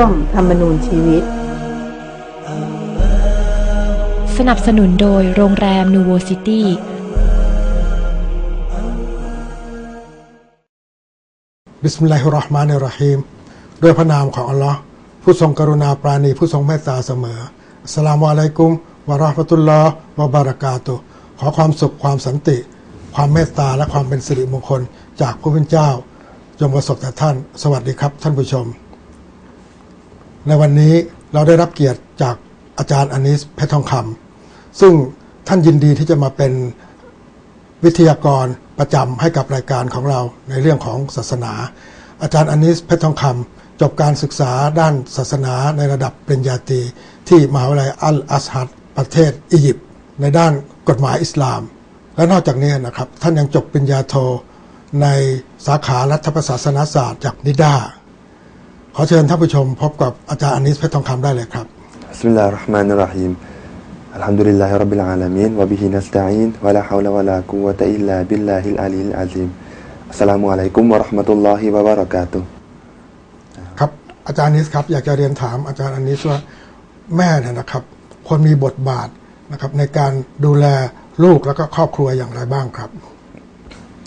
วงธรรมนูญชีวิต สนับสนุนโดยโรงแรมนูโวซิตี้บิสมิลลาฮิรเราะห์มานิรเราะฮีมด้วยพระนามของอัลลอฮ์ผู้ทรงกรุณาปราณีผู้ทรงเมตตาเสมออัสสลามุอะลัยกุมวะเราะห์มะตุลลอฮ์วะบารากาตุฮ์ขอความสุขความสันติ ความเมตตาและความเป็นสิริมงคลจากพระผู้เป็นเจ้า จงประสบแต่ท่าน สวัสดีครับท่านผู้ชม ในวันนี้เราได้รับเกียรติจากอาจารย์อานิสเพชรทองคำซึ่งท่านยินดีที่จะมาเป็นวิทยากรประจำให้กับรายการของเราในเรื่องของศาสนา อาจารย์อานิสเพชรทองคำจบการศึกษาด้านศาสนาในระดับปริญญาตรีที่มหาวิทยาลัยอัลอัสฮัดประเทศอียิปต์ในด้านกฎหมายอิสลาม และนอกจากนี้นะครับ ท่านยังจบปริญญาโทในสาขารัฐประศาสนศาสตร์จากนิด้า ขอเชิญท่านผู้ชมพบกับอาจารย์อนิสเพชรทองคำได้เลยครับบิสลลาราะห์มานิราะฮีมอัลัมดุลลลฮิรับบิลอาลามีนวะบิฮินัสตะอีนวะลาฮาวละวะลากุวะตะอิลลาบิลลาฮิลอาลีลอาซีมอัสสลามุอะลัยกุมวะราะห์มะตุลลอฮิวะบะระกาตุครับอาจารย์อนิสครับอยากจะเรียนถามอาจารย์อนิสว่าแม่เนี่ยนะครับควรมีบทบาทนะครับในการดูแลลูกแล้วก็ครอบครัวอย่างไรบ้างครับ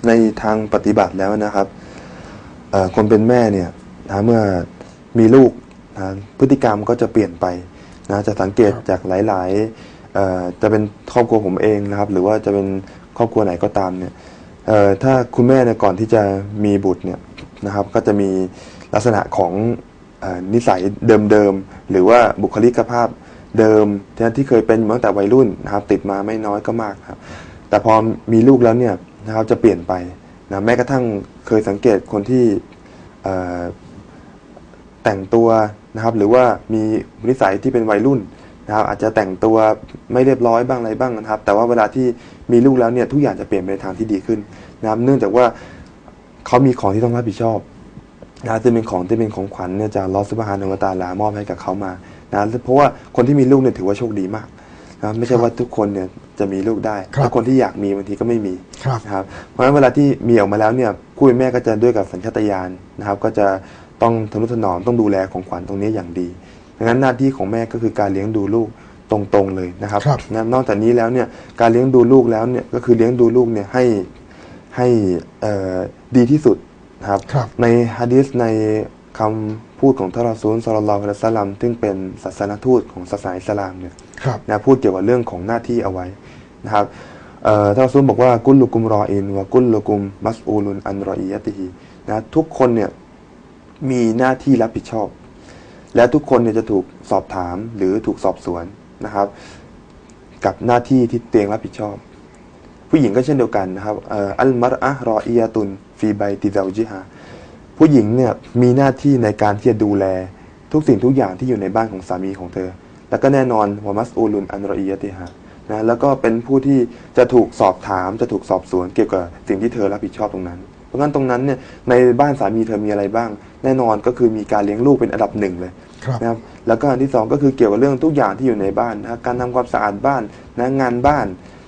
ในทางปฏิบัติแล้วนะครับคนเป็นแม่เนี่ยนะเมื่อ มีลูกนะพฤติกรรมก็จะเปลี่ยนไปนะจะสังเกตครับจากหลายๆเอ่อจะเป็นครอบครัวผมเองนะครับ หรือว่าจะเป็นครอบครัวไหนก็ตามเนี่ยเอ่อถ้าคุณแม่เนี่ยก่อนที่จะมีบุตรเนี่ยนะครับ ก็จะมีลักษณะของเออนิสัยเดิมๆหรือว่าบุคลิกภาพเดิมที่เคยเป็นมาตั้งแต่วัยรุ่นนะครับติดมาไม่น้อยก็มากครับ แต่พอมีลูกแล้วเนี่ยนะครับจะเปลี่ยนไปนะแม้กระทั่งเคยสังเกตคนที่เอ่อ แต่งตัวนะครับหรือว่ามีนิสัยที่เป็นวัยรุ่นนะครับอาจจะแต่งตัวไม่เรียบร้อยบ้างอะไรบ้างนะครับ แต่ว่าเวลาที่มีลูกแล้วเนี่ยทุกอย่างจะเปลี่ยนไปในทางที่ดีขึ้นนะครับ เนื่องจากว่าเขามีของที่ต้องรับผิดชอบนะจะเป็นของที่เป็นของขวัญเนี่ยจากลอสซุบฮานุวตาลามอบให้กับเขามานะเพราะว่าคนที่มีลูกเนี่ยถือว่าโชคดีมากนะไม่ใช่ว่าทุกคนเนี่ยจะมีลูกได้ครับถ้าคนที่อยากมีบางทีก็ไม่มีครับนะครับเพราะฉะนั้นเวลาที่มีออกมาแล้วเนี่ยผู้เป็นแม่ก็จะด้วยกับสัญชาตญาณนะครับ ก็จะ ต้องทนุถนอมต้องดูแลของขวัญตรงนี้อย่างดีดังนั้นหน้าที่ของแม่ก็คือการเลี้ยงดูลูกตรงๆเลยนะครับครับนะนอกจากนี้แล้วเนี่ยการเลี้ยงดูลูกแล้วเนี่ยก็คือเลี้ยงดูลูกเนี่ยให้ให้เอ่อดีที่สุดนะครับครับในฮะดีษในคำพูดของท่านรอซูลสลลัลลอฮุอะลัยฮิวะซัลลัมซึ่งเป็นศาสนทูตของศาสนาอิสลามเนี่ยครับนะพูดเกี่ยวกับเรื่องของหน้าที่เอาไว้นะครับเอ่อท่านรอซูลบอกว่ากุลลุกุมรออินวะกุลลุกุมมัสอูลุนอันรออียะติฮีนะทุกคนเนี่ย มีหน้าที่รับผิดชอบ และทุกคนเนี่ยจะถูกสอบถามหรือถูกสอบสวนนะครับ กับหน้าที่ที่เตียงรับผิดชอบ ผู้หญิงก็เช่นเดียวกันนะครับอัลมารอะห์รออียตุนฟีไบติซาจิฮาผู้หญิงเนี่ยมีหน้าที่ในการที่จะดูแลทุกสิ่งทุกอย่างที่อยู่ในบ้านของสามีของเธอ แล้วก็แน่นอนวามัสอูลุนอันรออียติฮานะแล้วก็เป็นผู้ที่จะถูกสอบถามจะถูกสอบสวนเกี่ยวกับสิ่งที่เธอรับผิดชอบตรงนั้น ราะงั้นตรงนั้นเนี่ยในบ้านสามีเธอมีอะไรบ้าง แน่นอนก็คือมีการเลี้ยงลูกเป็นอันดับหนึ่งเลยครับนะครับแล้วก็อันที่สองก็คือเกี่ยวกับเรื่องทุกอย่างที่อยู่ในบ้านนะครับการทำความสะอาดบ้านนะงานบ้าน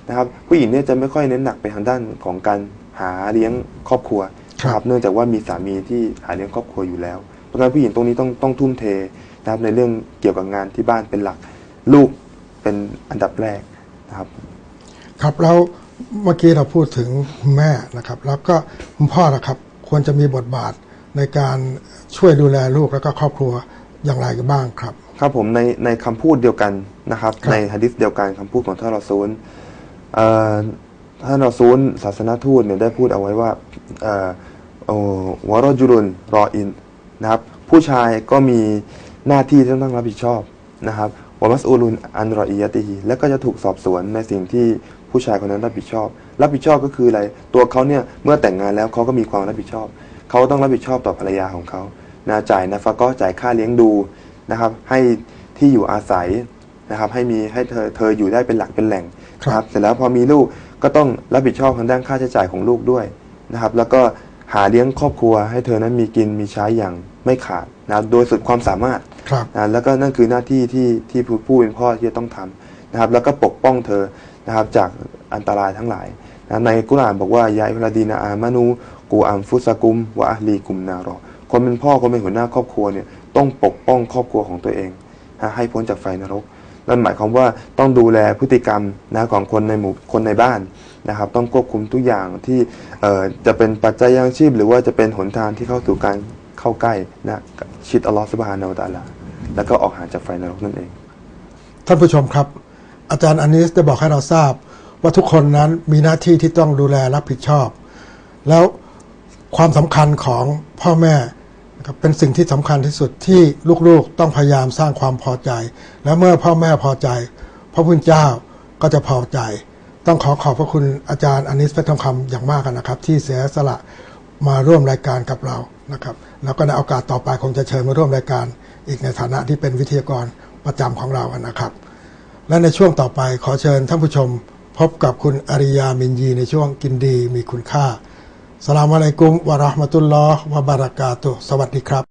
นะครับผู้หญิงเนี่ยจะไม่ค่อยเน้นหนักไปทางด้านของการหาเลี้ยงครอบครัวครับนะเนื่องจากว่ามีสามีที่หาเลี้ยงครอบครัวอยู่แล้วเพราะฉะนั้นผู้หญิงตรงนี้ต้องต้องทุ่มเทนะครับในเรื่องเกี่ยวกับงานที่บ้านเป็นหลักลูกเป็นอันดับแรกนะครับ ครับแล้ว เมื่อกี้เราพูดถึงคุณแม่นะครับ แล้วก็คุณพ่อนะครับควรจะมีบทบาทในการช่วยดูแลลูกแล้วก็ครอบครัวอย่างไรบ้างครับ ครับผมในในคำพูดเดียวกันนะครับครับในฮะดิษเดียวกันคำพูดของท่านรอซูลเอ่อท่านรอซูลศาสนทูตเนี่ยได้พูดเอาไว้ว่าเอ่อโอ้วารจุรุนรออินนะครับ ผู้ชายก็มีหน้าที่ที่ต้องรับผิดชอบนะครับวามัสอูลุนอันรออียะติฮีและก็จะถูกสอบสวนในสิ่งที่ ผู้ชายคนนั้นรับผิดชอบ รับผิดชอบก็คืออะไร ตัวเขาเนี่ยเมื่อแต่งงานแล้วเขาก็มีความรับผิดชอบ เขาต้องรับผิดชอบต่อภรรยาของเขานะจ่ายนะฟะก็จ่ายค่าเลี้ยงดูนะครับ ให้ที่อยู่อาศัยนะครับ ให้มีให้เธอเธออยู่ได้เป็นหลักเป็นแหล่งครับนะครับเสร็จแล้วพอมีลูกก็ต้องรับผิดชอบทางด้านค่าใช้จ่ายของลูกด้วยนะครับ แล้วก็หาเลี้ยงครอบครัว ให้เธอนั้นมีกินมีใช้อย่างไม่ขาดนะโดยสุดความสามารถครับนะแล้วก็นั่นคือหน้าที่ที่ที่ผู้ผู้เป็นพ่อที่จะต้องทำนะครับ แล้วก็ปกป้องเธอ นะครับจากอันตรายทั้งหลายนะในกุรอานบอกว่ายาอิลดีนาอามานูกูอัมฟุสกุมวะอลีกุมนารอคนเป็นพ่อคนเป็นหัวหน้าครอบครัวเนี่ยต้องปกป้องครอบครัวของตัวเองนะให้พ้นจากไฟนรกนั่นหมายความว่าต้องดูแลพฤติกรรมนะของคนในหมู่คนในบ้านนะครับ ต้องควบคุมทุกอย่างที่จะเป็นปัจจัยยังชีพ หรือว่าจะเป็นหนทางที่เข้าสู่การเข้าใกล้นะชิดอัลลอฮฺสุบฮานาอัลตะอาลาแล้วก็ออกห่างจากไฟนรกนั่นเอง ท่านผู้ชมครับ อาจารย์อานิสได้บอกให้เราทราบ ว่าทุกคนนั้นมีหน้าที่ที่ต้องดูแลรับผิดชอบ แล้วความสำคัญของพ่อแม่เป็นสิ่งที่สำคัญที่สุดที่ลูกๆต้องพยายามสร้างความพอใจ และเมื่อพ่อแม่พอใจ พระพุทธเจ้าก็จะพอใจ ต้องขอขอบพระคุณอาจารย์อานิสเพชรทองคำอย่างมากนะครับ ที่เสียสละมาร่วมรายการกับเรานะครับแล้วก็ในโอกาสต่อไปคงจะเชิญมาร่วมรายการ อีกในฐานะที่เป็นวิทยากรประจำของเรานะครับ และในช่วงต่อไปขอเชิญท่านผู้ชม พบกับคุณอาริยามินยีในช่วงกินดีมีคุณค่าสลามอะลัยกุมวะราะห์มะตุลลอฮ์วะบารากาตุสวัสดีครับ